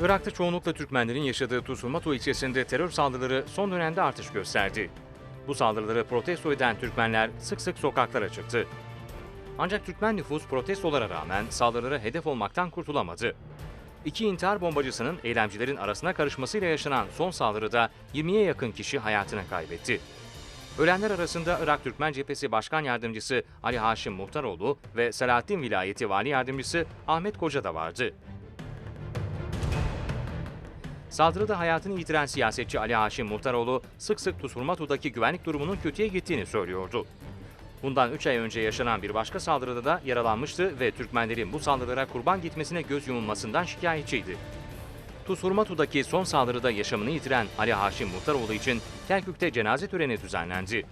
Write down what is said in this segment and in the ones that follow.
Irak'ta çoğunlukla Türkmenlerin yaşadığı Tuzulmatu ilçesinde terör saldırıları son dönemde artış gösterdi. Bu saldırıları protesto eden Türkmenler sık sık sokaklara çıktı. Ancak Türkmen nüfus protestolara rağmen saldırılara hedef olmaktan kurtulamadı. İki intihar bombacısının eylemcilerin arasına karışmasıyla yaşanan son saldırıda 20'ye yakın kişi hayatını kaybetti. Ölenler arasında Irak Türkmen Cephesi Başkan Yardımcısı Ali Haşim Muhtaroğlu ve Selahattin Vilayeti Vali Yardımcısı Ahmet Koca da vardı. Saldırıda hayatını yitiren siyasetçi Ali Haşim Muhtaroğlu sık sık Tusurmatu'daki güvenlik durumunun kötüye gittiğini söylüyordu. Bundan 3 ay önce yaşanan bir başka saldırıda da yaralanmıştı ve Türkmenlerin bu saldırılara kurban gitmesine göz yumulmasından şikayetçiydi. Tusurmatu'daki son saldırıda yaşamını yitiren Ali Haşim Muhtaroğlu için Kerkük'te cenaze töreni düzenlendi.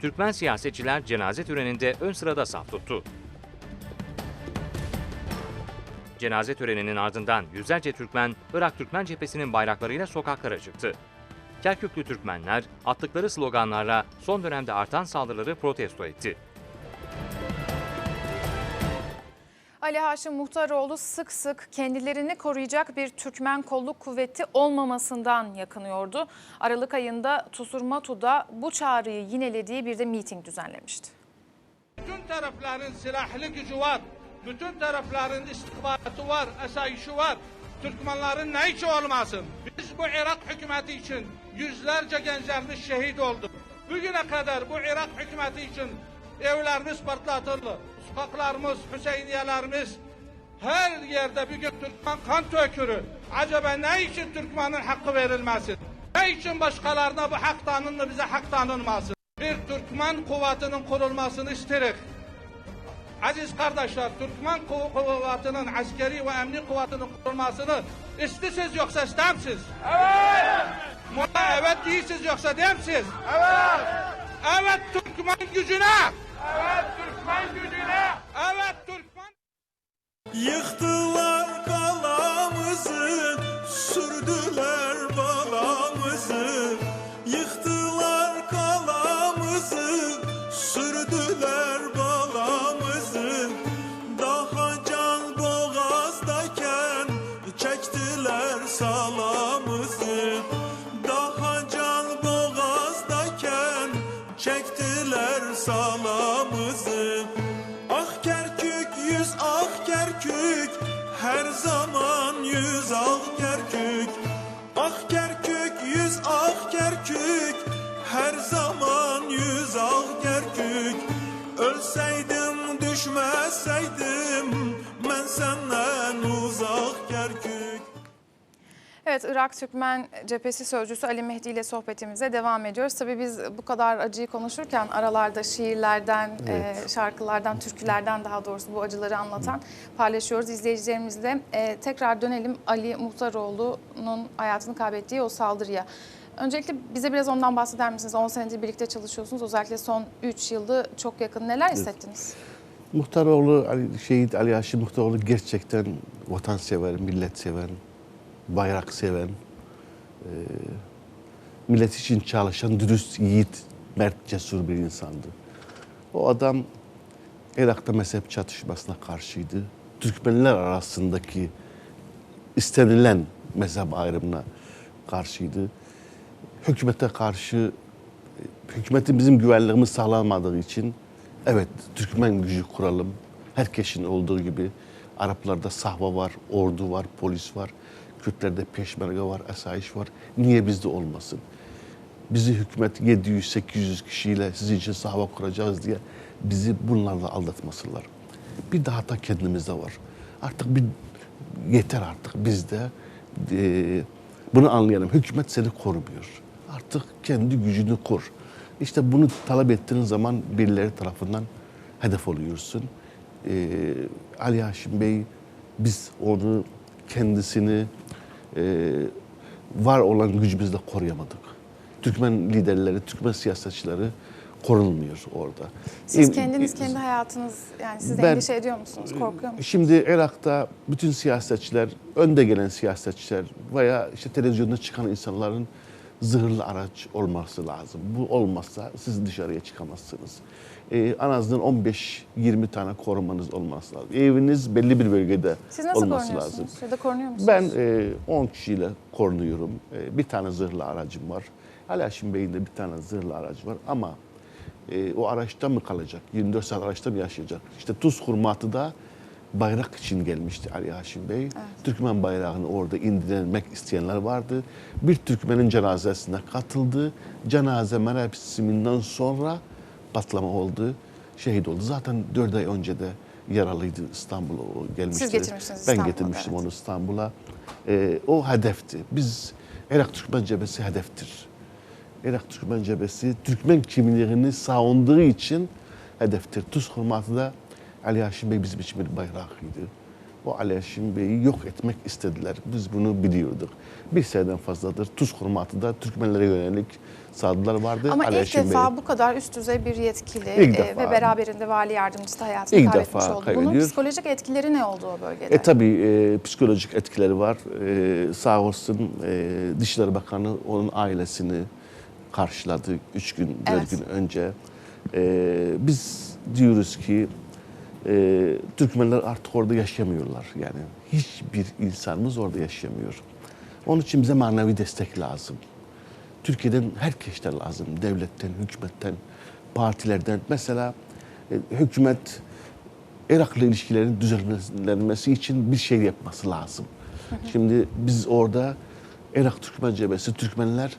Türkmen siyasetçiler cenaze töreninde ön sırada saf tuttu. Cenaze töreninin ardından yüzlerce Türkmen, Irak Türkmen cephesinin bayraklarıyla sokaklara çıktı. Kerküklü Türkmenler attıkları sloganlarla son dönemde artan saldırıları protesto etti. Ali Haşim Muhtaroğlu sık sık kendilerini koruyacak bir Türkmen kolluk kuvveti olmamasından yakınıyordu. Aralık ayında Tusurmatu'da bu çağrıyı yinelediği bir de miting düzenlemişti. Bütün tarafların silahlı gücü var. Bütün tarafların istihbaratı var, asayişi var. Türkmenlerin ne için olmasın? Biz bu Irak hükümeti için yüzlerce gençlerimiz şehit oldu. Bugüne kadar bu Irak hükümeti için evlerimiz patlatıldı. Sokaklarımız, Hüseyniyelerimiz her yerde bugün Türkmen kan tökürü. Acaba ne için Türkmenin hakkı verilmesin? Ne için başkalarına bu hak tanınır, bize hak tanınmasın? Bir Türkmen kuvvetinin kurulmasını isteriz. Aziz kardeşler, Türkmen kuv- kuvvetinin askeri ve emni kuvvetinin kurulmasını istisiz yoksa istemsiz. Evet. Mola evet değilsiz yoksa demsiz. Evet. Evet Türkmen gücüne. Evet Türkmen gücüne. Evet Türkmen Yıktılar kalamızı, sürdüler balamızı. Salamızı. Daha can boğazdayken çektiler salamızı. Ah Kerkük yüz ah Kerkük her zaman yüz ah Kerkük Ah Kerkük yüz ah Kerkük her zaman yüz ah Kerkük Ölseydim Evet Irak Türkmen Cephesi Sözcüsü Ali Mehdi ile sohbetimize devam ediyoruz. Tabii biz bu kadar acıyı konuşurken aralarda şiirlerden, e, şarkılardan, türkülerden daha doğrusu bu acıları anlatan paylaşıyoruz izleyicilerimizle. E, tekrar dönelim Ali Muhtaroğlu'nun hayatını kaybettiği o saldırıya. Öncelikle bize biraz ondan bahseder misiniz? 10 senedir birlikte çalışıyorsunuz. Özellikle son 3 yılı çok yakın. Neler hissettiniz? Muhtaroğlu, Ali, şehit Ali Haşim Muhtaroğlu gerçekten vatansever, milletsever, bayrak seven, e, millet için çalışan, dürüst, yiğit, mert, cesur bir insandı. O adam Irak'ta mezhep çatışmasına karşıydı. Türkmenler arasındaki istenilen mezhep ayrımına karşıydı. Hükümete karşı hükümetin bizim güvenliğimizi sağlamadığı için evet Türkmen gücü kuralım. Herkesin olduğu gibi Araplarda sahva var, ordu var, polis var. Kürtlerde peşmerge var, asayiş var. Niye bizde olmasın? Bizi hükümet 700-800 kişiyle sizin için sahva kuracağız diye bizi bunlarla aldatmasınlar. Bir daha da kendimizde var. Artık bir yeter artık bizde. Ee, bunu anlayalım. Hükümet seni korumuyor. Artık kendi gücünü kur. İşte bunu talep ettiğin zaman birileri tarafından hedef oluyorsun. Ee, Ali Haşim Bey biz onu kendisini e, var olan gücümüzle koruyamadık. Türkmen liderleri, Türkmen siyasetçileri korunmuyor orada. Siz kendiniz, kendi hayatınız, yani siz de Ben- endişe ediyor musunuz? Korkuyor musunuz? Şimdi Irak'ta bütün siyasetçiler, önde gelen siyasetçiler veya işte televizyonda çıkan insanların zırhlı araç olması lazım. Bu olmazsa siz dışarıya çıkamazsınız. E, en azından 15-20 tane korumanız olması lazım. Eviniz belli bir bölgede Siz nasıl olması lazım. Ya da korunuyor musunuz? Ben e, 10 kişiyle korunuyorum. E, bir tane zırhlı aracım var. Ali Haşim Bey'in de bir tane zırhlı aracı var ama e, o araçta mı kalacak? 24 saat araçta mı yaşayacak? İşte Tuz Hurmatı'da bayrak için gelmişti Ali Haşim Bey. Türkmen bayrağını orada indirmek isteyenler vardı. Bir Türkmenin cenazesine katıldı. Cenaze merasiminden sonra patlama oldu. Şehit oldu. Zaten 4 ay önce de yaralıydı İstanbul'a gelmişti. Siz getirmişsiniz Ben getirmiştim evet. onu İstanbul'a. Ee, o hedefti. Biz Irak Türkmen Cephesi hedeftir. Irak Türkmen Cephesi Türkmen kimliğini savunduğu için hedeftir. Tuz Hurmatı'da Ali Haşim Bey bizim için bir bayrağıydı. O Ali Haşim Bey'i yok etmek istediler. Biz bunu biliyorduk. Bir seneden fazladır Tuz Hurmatı'da Türkmenlere yönelik saldırılar vardı. Ama Ali ilk defa Bey- bu kadar üst düzey bir yetkili İlk e, defa. ve beraberinde vali yardımcısı da hayatını İlk kaybetmiş defa oldu. Bunun kaybediyor. psikolojik etkileri ne oldu o bölgede? E tabii e, psikolojik etkileri var. E, sağ olsun e, Dışişleri Bakanı onun ailesini karşıladı üç gün, dört Evet. gün önce. E, biz diyoruz ki e, Türkmenler artık orada yaşamıyorlar. Yani hiçbir insanımız orada yaşamıyor. Onun için bize manevi destek lazım. Türkiye'den herkesten lazım. Devletten, hükümetten, partilerden. Mesela e, hükümet Irak'la ilişkilerin düzenlenmesi için bir şey yapması lazım. Şimdi biz orada Irak Türkmen Cephesi, Türkmenler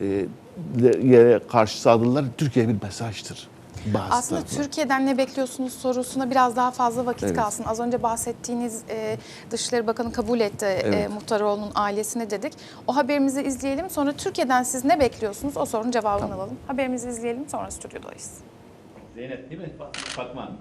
e, karşı saldırılar Türkiye'ye bir mesajdır. Bazı Aslında. Türkiye'den ne bekliyorsunuz sorusuna biraz daha fazla vakit Evet. kalsın. Az önce bahsettiğiniz e, Dışişleri Bakanı kabul etti e, Evet. Muhtaroğlu'nun ailesine dedik. O haberimizi izleyelim. Sonra Türkiye'den siz ne bekliyorsunuz? O sorunun cevabını alalım. Haberimizi izleyelim sonra stüdyodayız. Zeynep değil mi? Fa- Fatma.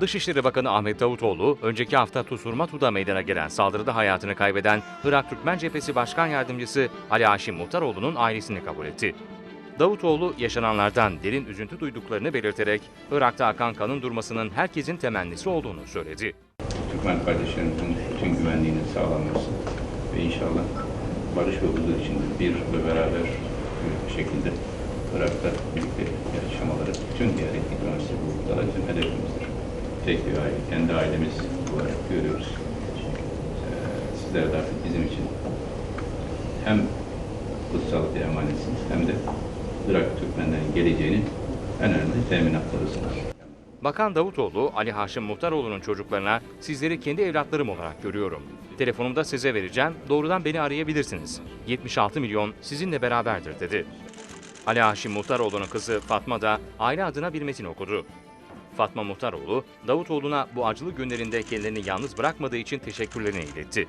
Dışişleri Bakanı Ahmet Davutoğlu, önceki hafta Tusurmatu'da meydana gelen saldırıda hayatını kaybeden Irak Türkmen Cephesi Başkan Yardımcısı Ali Haşim Muhtaroğlu'nun ailesini kabul etti. Davutoğlu, yaşananlardan derin üzüntü duyduklarını belirterek, Irak'ta akan kanın durmasının herkesin temennisi olduğunu söyledi. Türkmen kardeşlerimizin bütün güvenliğinin sağlanması ve inşallah barış ve huzur içinde bir ve beraber bir şekilde Irak'ta birlikte yaşamaları bütün diğer etnik üniversite da bizim hedefimizdir. Tek bir aile, kendi ailemiz olarak görüyoruz. Ee, sizler de artık bizim için hem kutsal bir emanetsiniz hem de Irak Türkmenlerin geleceğinin en önemli teminatlarısınız. Bakan Davutoğlu, Ali Haşim Muhtaroğlu'nun çocuklarına sizleri kendi evlatlarım olarak görüyorum. Telefonumda size vereceğim, doğrudan beni arayabilirsiniz. 76 milyon sizinle beraberdir dedi. Ali Haşim Muhtaroğlu'nun kızı Fatma da aile adına bir metin okudu. Fatma Muhtaroğlu, Davutoğlu'na bu acılı günlerinde kendilerini yalnız bırakmadığı için teşekkürlerini iletti.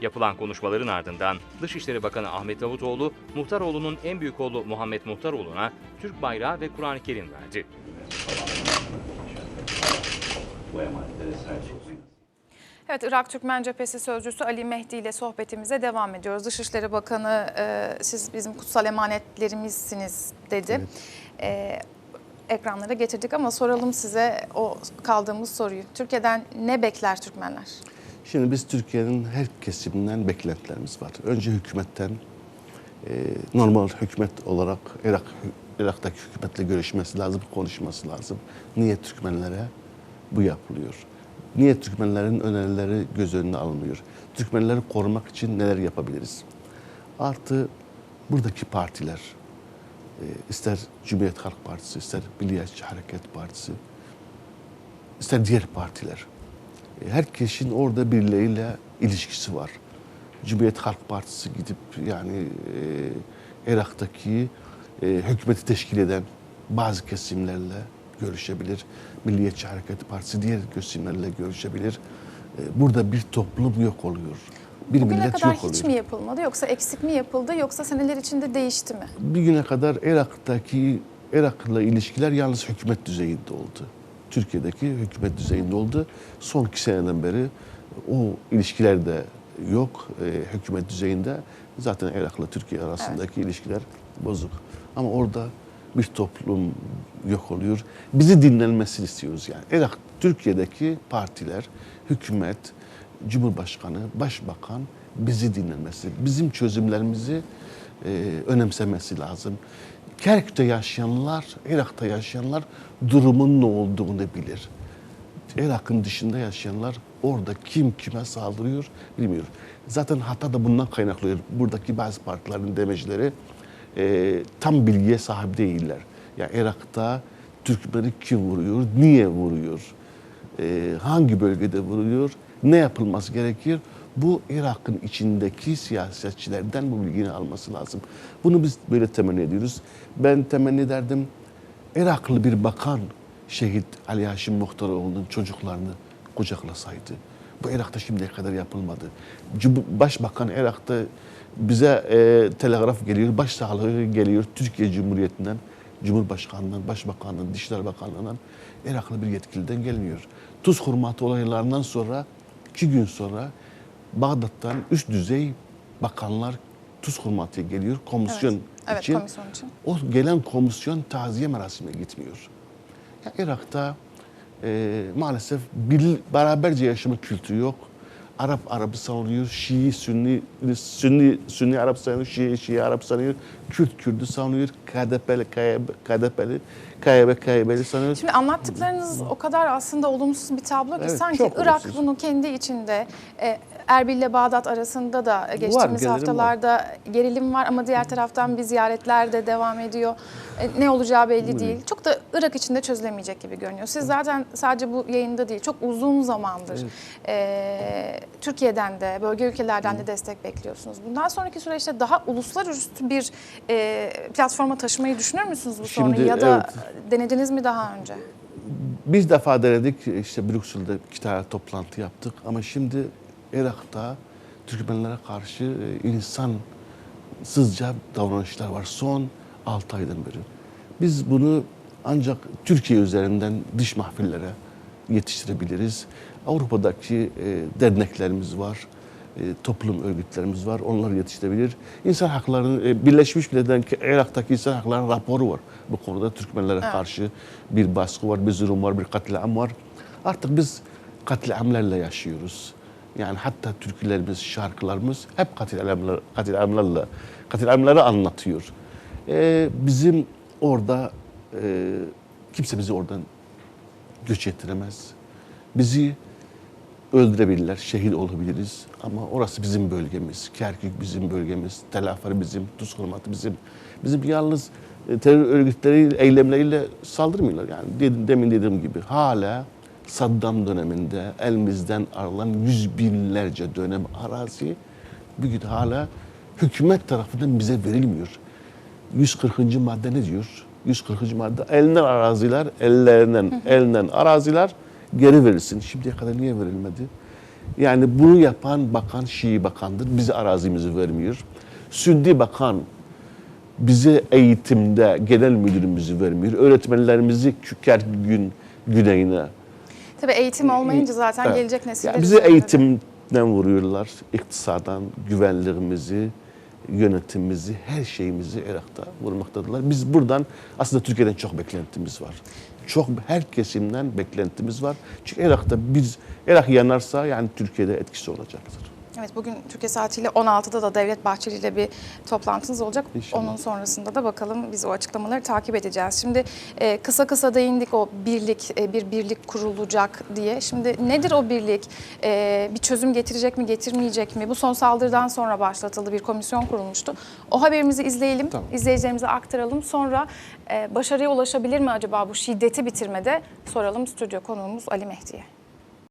Yapılan konuşmaların ardından Dışişleri Bakanı Ahmet Davutoğlu, Muhtaroğlu'nun en büyük oğlu Muhammed Muhtaroğlu'na Türk bayrağı ve Kur'an-ı Kerim verdi. Evet, Irak Türkmen Cephesi Sözcüsü Ali Mehdi ile sohbetimize devam ediyoruz. Dışişleri Bakanı e, siz bizim kutsal emanetlerimizsiniz dedi. E, ekranlara getirdik ama soralım size o kaldığımız soruyu. Türkiye'den ne bekler Türkmenler? Şimdi biz Türkiye'nin her kesiminden beklentilerimiz var. Önce hükümetten, e, normal hükümet olarak Irak Irak'taki hükümetle görüşmesi lazım, konuşması lazım. Niye Türkmenlere bu yapılıyor? Niye Türkmenlerin önerileri göz önüne alınmıyor? Türkmenleri korumak için neler yapabiliriz? Artı buradaki partiler, ister Cumhuriyet Halk Partisi, ister Milliyetçi Hareket Partisi, ister diğer partiler. E, Herkesin orada birileriyle ilişkisi var. Cumhuriyet Halk Partisi gidip yani e, Irak'taki e, hükümeti teşkil eden bazı kesimlerle görüşebilir. Milliyetçi Hareket Partisi diğer kesimlerle görüşebilir. E, burada bir toplum yok oluyor. Bir Bugüne millet kadar yok hiç oluyor. mi yapılmadı yoksa eksik mi yapıldı yoksa seneler içinde değişti mi? bir güne kadar Irak'taki Irak'la ilişkiler yalnız hükümet düzeyinde oldu. Türkiye'deki hükümet düzeyinde oldu. Son iki seneden beri o ilişkiler de yok e, hükümet düzeyinde. Zaten Irak'la Türkiye arasındaki ilişkiler bozuk. Ama orada bir toplum yok oluyor. Bizi dinlenmesini istiyoruz yani. Irak, Türkiye'deki partiler, hükümet, Cumhurbaşkanı, Başbakan bizi dinlenmesi, bizim çözümlerimizi e, önemsemesi lazım. Kerkük'te yaşayanlar, Irak'ta yaşayanlar durumun ne olduğunu bilir. Irak'ın dışında yaşayanlar orada kim kime saldırıyor bilmiyor. Zaten hata da bundan kaynaklanıyor. Buradaki bazı partilerin demecileri e, tam bilgiye sahip değiller. Yani Irak'ta Türkmen'i kim vuruyor, niye vuruyor, e, hangi bölgede vuruyor, ne yapılması gerekir? Bu Irak'ın içindeki siyasetçilerden bu bilgini alması lazım. Bunu biz böyle temenni ediyoruz. Ben temenni ederdim Iraklı bir bakan şehit Ali Haşim Muhtaroğlu'nun çocuklarını kucaklasaydı. Bu Irak'ta şimdiye kadar yapılmadı. Başbakan Irak'ta bize e, telegraf geliyor, başsağlığı geliyor Türkiye Cumhuriyeti'nden, Cumhurbaşkanlığından, Başbakanlığından, Dışişleri Bakanlığından, Iraklı bir yetkiliden gelmiyor. Tuz hurmatı olaylarından sonra, iki gün sonra Bağdat'tan üst düzey bakanlar tuz hurmatıya geliyor komisyon Evet. Evet, için. komisyon için. O gelen komisyon taziye merasimine gitmiyor. Ya Irak'ta e, maalesef bir, beraberce yaşama kültürü yok. Arap Arap'ı savunuyor, Şii Sünni, Sünni, Sünni Arap savunuyor, Şii, Şii Arap savunuyor, Kürt Kürt'ü savunuyor, KDP'li, KDP'li, KYB, KYB'li savunuyor. Şimdi anlattıklarınız o kadar aslında olumsuz bir tablo ki Evet, sanki Irak olumsuz. bunu kendi içinde e, Erbil ile Bağdat arasında da geçtiğimiz var. haftalarda gerilim var ama diğer taraftan bir ziyaretler de devam ediyor. E, ne olacağı belli değil. Çok da Irak içinde çözülemeyecek gibi görünüyor. Siz zaten sadece bu yayında değil çok uzun zamandır e, Türkiye'den de bölge ülkelerden de destek bekliyorsunuz. Bundan sonraki süreçte daha uluslararası bir e, platforma taşımayı düşünür müsünüz bu sorunu Şimdi, ya da evet. denediniz mi daha önce? Bir defa denedik, işte Brüksel'de iki tane toplantı yaptık ama şimdi Irak'ta Türkmenlere karşı e, insansızca davranışlar var son 6 aydan beri. Biz bunu ancak Türkiye üzerinden dış mahfillere yetiştirebiliriz. Avrupa'daki e, derneklerimiz var, e, toplum örgütlerimiz var, onları yetiştirebilir. İnsan haklarını, e, Birleşmiş Milletler'in Irak'taki insan hakları raporu var. Bu konuda Türkmenlere karşı bir baskı var, bir zulüm var, bir katliam var. Artık biz katliamlarla yaşıyoruz. Yani hatta türkülerimiz, şarkılarımız hep katliamlar, katliamlarla, katliamları anlatıyor. E, bizim orada, e, kimse bizi oradan göç ettiremez. Bizi öldürebilirler, şehit olabiliriz ama orası bizim bölgemiz. Kerkük bizim bölgemiz, Tel Afar bizim, Tuz Hurmatı bizim. Bizim yalnız e, terör örgütleri eylemleriyle saldırmıyorlar. Yani demin dediğim gibi hala Saddam döneminde elimizden alınan yüz binlerce dönem arazi bugün hala hükümet tarafından bize verilmiyor. 140. madde ne diyor? 140. madde elinden araziler, ellerinden, elinden araziler geri verilsin. Şimdiye kadar niye verilmedi? Yani bunu yapan bakan Şii bakandır. Bize arazimizi vermiyor. Sünni bakan bize eğitimde genel müdürümüzü vermiyor. Öğretmenlerimizi Kerkük'ün güneyine Tabii eğitim olmayınca zaten Evet. gelecek nesiller Yani bizi eğitimden vuruyorlar. İktisadan, güvenliğimizi, yönetimimizi, her şeyimizi Irak'ta vurmaktadırlar. Biz buradan aslında Türkiye'den çok beklentimiz var. Çok her kesimden beklentimiz var. Çünkü Irak'ta biz Irak yanarsa yani Türkiye'de etkisi olacaktır. Evet bugün Türkiye saatiyle 16'da da Devlet Bahçeli ile bir toplantınız olacak. İnşallah. Onun sonrasında da bakalım biz o açıklamaları takip edeceğiz. Şimdi e, kısa kısa değindik o birlik, e, bir birlik kurulacak diye. Şimdi nedir o birlik? E, bir çözüm getirecek mi, getirmeyecek mi? Bu son saldırıdan sonra başlatıldı bir komisyon kurulmuştu. O haberimizi izleyelim, Tamam. izleyicilerimize aktaralım. Sonra e, başarıya ulaşabilir mi acaba bu şiddeti bitirmede soralım stüdyo konuğumuz Ali Mehdi'ye.